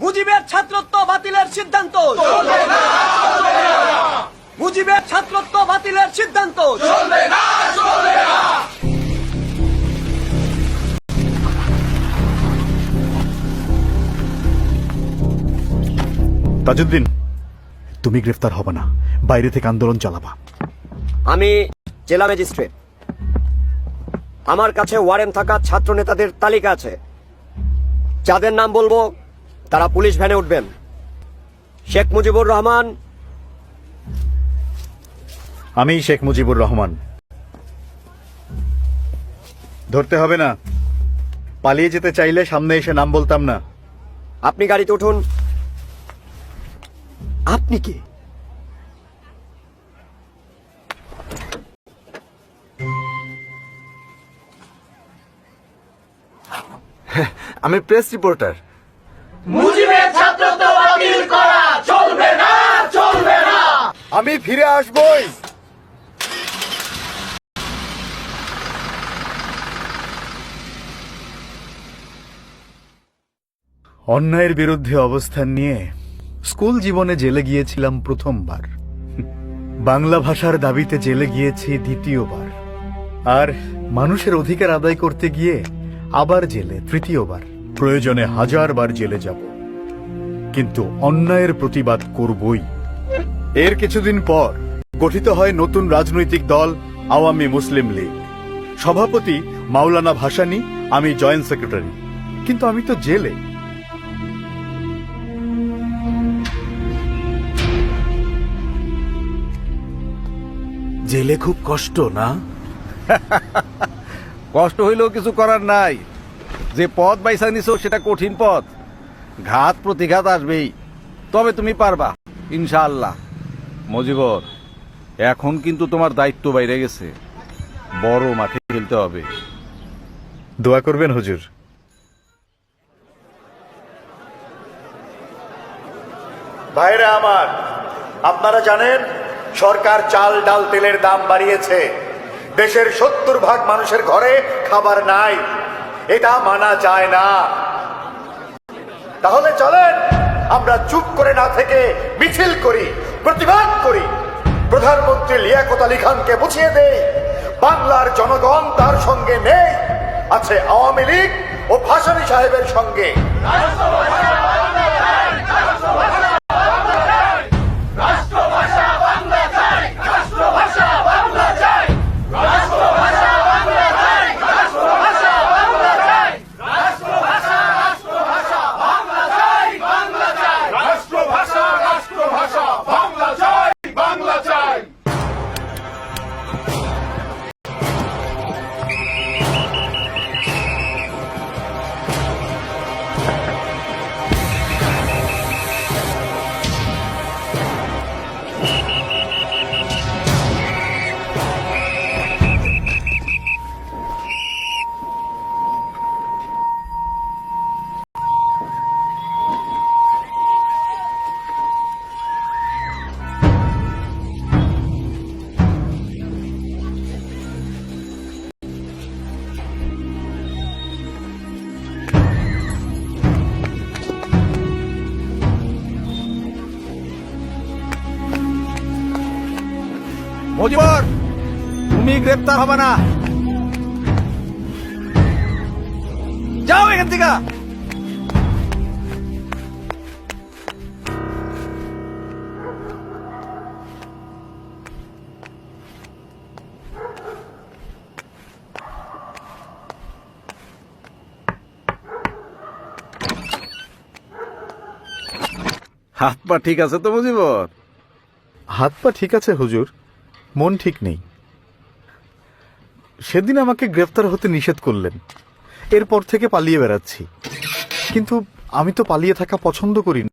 মুজিবের ছাত্রত্ব বাতিলের সিদ্ধান্ত। মুজিবের ছাত্রত্ব বাতিলের সিদ্ধান্ত। তাজউদ্দিন তুমি গ্রেফতার হবে না। বাইরে থেকে আন্দোলন চালাবা। আমি জেলা ম্যাজিস্ট্রেট। আমার কাছে ওয়ারেন্ট থাকা ছাত্র নেতাদের তালিকা আছে। যাদের নাম বলব তারা পুলিশ ভ্যানে উঠবেন। শেখ মুজিবুর রহমান। আমি শেখ মুজিবুর রহমান। ধরতে হবে না। পালিয়ে যেতে চাইলে সামনে এসে নাম বলতাম না। আপনি গাড়িতে উঠুন। আপনি কি? আমি প্রেস রিপোর্টার। আমি ফিরে আসবই। অন্যায়ের বিরুদ্ধে অবস্থান নিয়ে স্কুল জীবনে জেলে গিয়েছিলাম প্রথমবার। বাংলা ভাষার দাবিতে জেলে গিয়েছি দ্বিতীয়বার। আর মানুষের অধিকার আদায় করতে গিয়ে আবার জেলে তৃতীয়বার। প্রয়োজনে হাজারবার জেলে যাব। কিন্তু অন্যায়ের প্রতিবাদ করবই। এর কিছুদিন পর গঠিত হয় নতুন রাজনৈতিক দল আওয়ামী মুসলিম লীগ। সভাপতি মাওলানা ভাসানি আমি জয়েন্ট সেক্রেটারি। কিন্তু আমি তো জেলে। জেলে খুব কষ্ট না? কষ্ট হইলেও কিছু করার নাই। যে পথ বাইসা নিছো সেটা কঠিন পথ। ঘাত প্রতিঘাত আসবেই। তবে তুমি পারবা ইনশাআল্লাহ। মজিবর এখন কিন্তু তোমার দায়িত্ব বাইরে গেছে। বড় মাঠে খেলতে হবে। দোয়া করবেন হুজুর। ভাইরা আমার আপনারা জানেন সরকার চাল ডাল তেলের দাম বাড়িয়েছে। দেশের সত্তর ভাগ মানুষের ঘরে খাবার নাই। এটা মানা যায় না। তাহলে চলেন, আমরা চুপ করে না থেকে মিছিল করি, প্রতিবাদ করি। প্রধানমন্ত্রী লিয়াকত আলী খানকে বুঝিয়ে দেই, বাংলার জনগণ তার সঙ্গে নেই, আছে আওয়ামী লীগ ও ভাসানী সাহেবের সঙ্গে। মজিবর, তুমি গ্রেপ্তার হবে না। যাও এখান থেকে। হাত পা ঠিক আছে তো মুজিবর? হাত পা ঠিক আছে, হুজুর। মন ঠিক নেই। সেদিন আমাকে গ্রেফতার হতে নিষেধ করলেন। এরপর থেকে পালিয়ে বেড়াচ্ছি। কিন্তু আমি তো পালিয়ে থাকা পছন্দ করি না